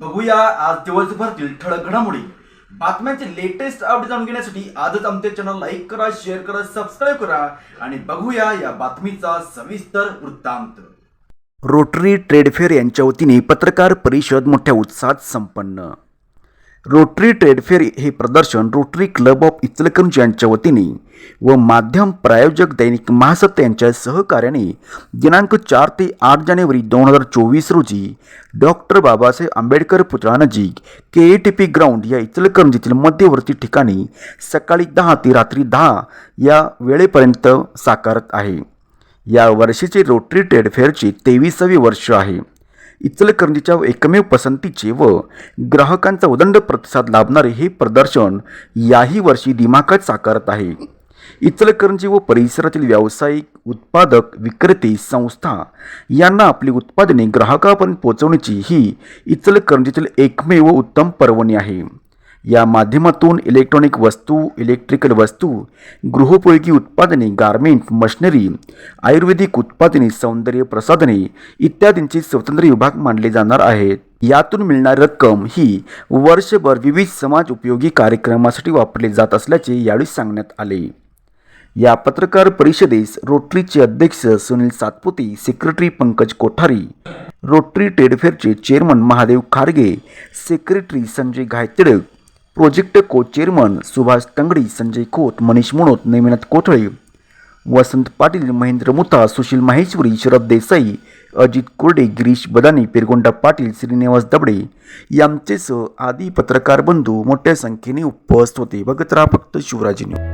बघूया आज दिवसभरातील ठळक घडामोडी. बातम्यांचे लेटेस्ट अपडेट जाणून घेण्यासाठी आजच आमच्या चॅनल लाईक करा शेअर करा सबस्क्राईब करा आणि बघूया या बातमीचा सविस्तर वृत्तांत. रोटरी ट्रेड फेअर यांच्या वतीने पत्रकार परिषद मोठ्या उत्साहात संपन्न. रोटरी ट्रेड फेअर हे प्रदर्शन रोटरी क्लब ऑफ इचलकरंजी यांच्या वतीने व माध्यम प्रायोजक दैनिक महासत्य यांच्या सहकार्याने दिनांक चार ते आठ जानेवारी दोन हजार चोवीस रोजी doctor Babasaheb Ambedkar पुतळानजीक K A T P ground या इचलकरंजीतील मध्यवर्ती ठिकाणी सकाळी दहा ते रात्री दहा या वेळेपर्यंत साकारत आहे. या वर्षीचे रोटरी ट्रेड फेअरचे तेविसावे वर्ष आहे. इचलकरंजीच्या एकमेव पसंतीचे व ग्राहकांचा उदंड प्रतिसाद लाभणारे हे प्रदर्शन याही वर्षी दिमाखात साकारत आहे. इचलकरंजी व परिसरातील व्यावसायिक उत्पादक विक्रेते संस्था यांना आपली उत्पादने ग्राहकापर्यंत पोहोचवण्याची ही इचलकरंजीतील एकमेव उत्तम पर्वणी आहे. या माध्यमातून इलेक्ट्रॉनिक वस्तू इलेक्ट्रिकल वस्तू गृहोपयोगी उत्पादने गारमेंट मशिनरी आयुर्वेदिक उत्पादने सौंदर्य प्रसाधने इत्यादींचे स्वतंत्र विभाग मानले जाणार आहेत. यातून मिळणारी रक्कम ही वर्षभर विविध समाज उपयोगी कार्यक्रमासाठी वापरली जात असल्याचे यावेळी सांगण्यात आले. या पत्रकार परिषदेस रोटरीचे अध्यक्ष Sunil Satpute secretary Pankaj Kothari Rotary ट्रेडफेअरचे chairman Mahadev Kharge secretary Sanjay Ghaytidak project co chairman Subhash Tangadi Sanjay Khot Manish Munot Neminath Kothale Vasant Patil Mahendra Mutha Sushil Maheshwari Sharad Desai Ajit Kurde Girish Badani Pirgonda Patil Shrinivas Dabade यांचेसह आदी पत्रकार बंधू मोठ्या संख्येने उपस्थित होते. बघत राहा फक्त शिवराजी न्यूज.